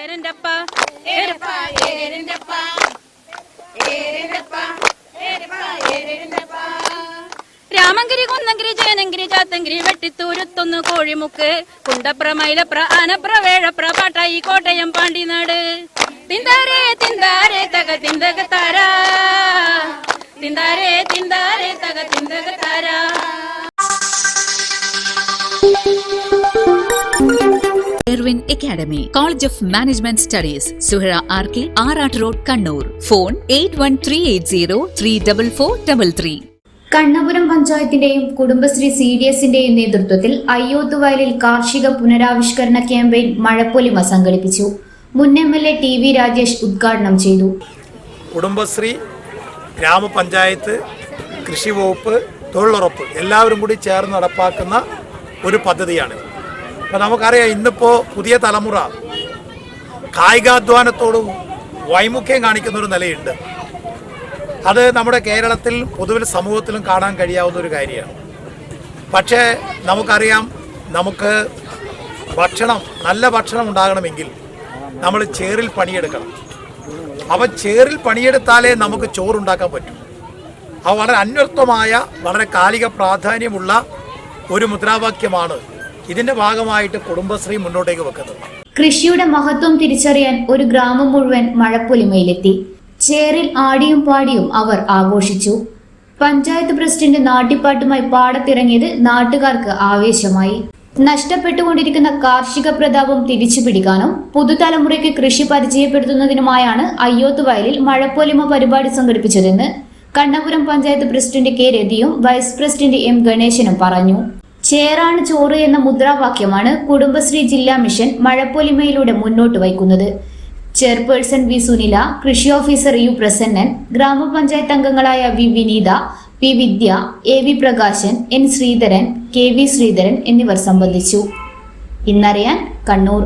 ഏരന്റെപ്പ ഏരപ്പ ഏരന്റെപ്പ ഏരന്റെപ്പ ഏരപ്പ രാമങ്കിരി കുന്നങ്കിരി ജയനങ്കിരി ചാത്തങ്കിരി വെട്ടിത്തൂരുത്തൊന്ന് കോഴിമുക്ക്. കുണ്ടപ്ര മൈലപ്ര ആനപ്ര വേഴപ്ര പാട്ടായി കോട്ടയം പാണ്ടിനാട്. തിന്താരേ തിന്താരേ തക തിന്തക താരാ. തിന്താരേ തിന്താരേ തക Erwin academy college of management studies Suhara R K Arattu road Kannur phone eight one three eight zero three double four double three Kannapuram പഞ്ചായത്തിന്റെയും Kudumbashree C D എസിന്റെയും നേതൃത്വത്തിൽ അയ്യോത്തുവയലിൽ കാർഷിക പുനരാവിഷ്കരണ ക്യാമ്പയിൻ മഴപ്പൊലിമ സംഘടിപ്പിച്ചു മുൻ M L A T V Rajesh ഉദ്ഘാടനം ചെയ്തു. കുടുംബശ്രീ ഗ്രാമപഞ്ചായത്ത് കൃഷി വകുപ്പ് തൊഴിലുറപ്പ് എല്ലാവരും കൂടി ചേർന്ന് നടപ്പാക്കുന്ന ഒരു പദ്ധതിയാണ് അപ്പോൾ നമുക്കറിയാം ഇന്നിപ്പോൾ പുതിയ തലമുറ കായികാധ്വാനത്തോടും വൈമുഖ്യം കാണിക്കുന്ന ഒരു നിലയുണ്ട്. അത് നമ്മുടെ കേരളത്തിൽ പൊതുവിൽ സമൂഹത്തിലും കാണാൻ കഴിയാവുന്ന ഒരു കാര്യമാണ്. പക്ഷേ നമുക്കറിയാം നമുക്ക് ഭക്ഷണം നല്ല ഭക്ഷണം ഉണ്ടാകണമെങ്കിൽ നമ്മൾ ചേറിൽ പണിയെടുക്കണം. അവ ചേറിൽ പണിയെടുത്താലേ നമുക്ക് ചോറുണ്ടാക്കാൻ പറ്റൂ. അവ വളരെ അന്വർത്ഥമായ വളരെ കാലിക പ്രാധാന്യമുള്ള ഒരു മുദ്രാവാക്യമാണ് ഇതിന്റെ ഭാഗമായിട്ട് കുടുംബശ്രീ മുന്നോട്ടേക്ക് വെക്കുന്നത്. കൃഷിയുടെ മഹത്വം തിരിച്ചറിയാൻ ഒരു ഗ്രാമം മുഴുവൻ മഴപ്പൊലിമയിലെത്തി ചേറിൽ ആടിയും പാടിയും അവർ ആഘോഷിച്ചു. പഞ്ചായത്ത് പ്രസിഡന്റ് നാട്ടിപ്പാട്ടുമായി പാടത്തിറങ്ങിയത് നാട്ടുകാർക്ക് ആവേശമായി. നഷ്ടപ്പെട്ടുകൊണ്ടിരിക്കുന്ന കാർഷിക പ്രതാപം തിരിച്ചുപിടിക്കാനും പുതുതലമുറയ്ക്ക് കൃഷി പരിചയപ്പെടുത്തുന്നതിനുമായാണ് അയ്യോത്ത് വയലിൽ മഴപ്പൊലിമ പരിപാടി സംഘടിപ്പിച്ചതെന്ന് കണ്ണപുരം പഞ്ചായത്ത് പ്രസിഡന്റ് കെ രതിയും വൈസ് പ്രസിഡന്റ് എം ഗണേശനും പറഞ്ഞു. ചേറാണ് ചോറ് എന്ന മുദ്രാവാക്യമാണ് കുടുംബശ്രീ ജില്ലാ മിഷൻ മഴപ്പൊലിമയിലൂടെ മുന്നോട്ട് വയ്ക്കുന്നത്. ചെയർപേഴ്സൺ വി സുനില കൃഷി ഓഫീസർ യു പ്രസന്നൻ ഗ്രാമപഞ്ചായത്ത് അംഗങ്ങളായ V Vineetha P Vidya A V Prakashan N Sreedharan K V Sreedharan എന്നിവർ സംബന്ധിച്ചു. ഇന്നറിയാൻ കണ്ണൂർ.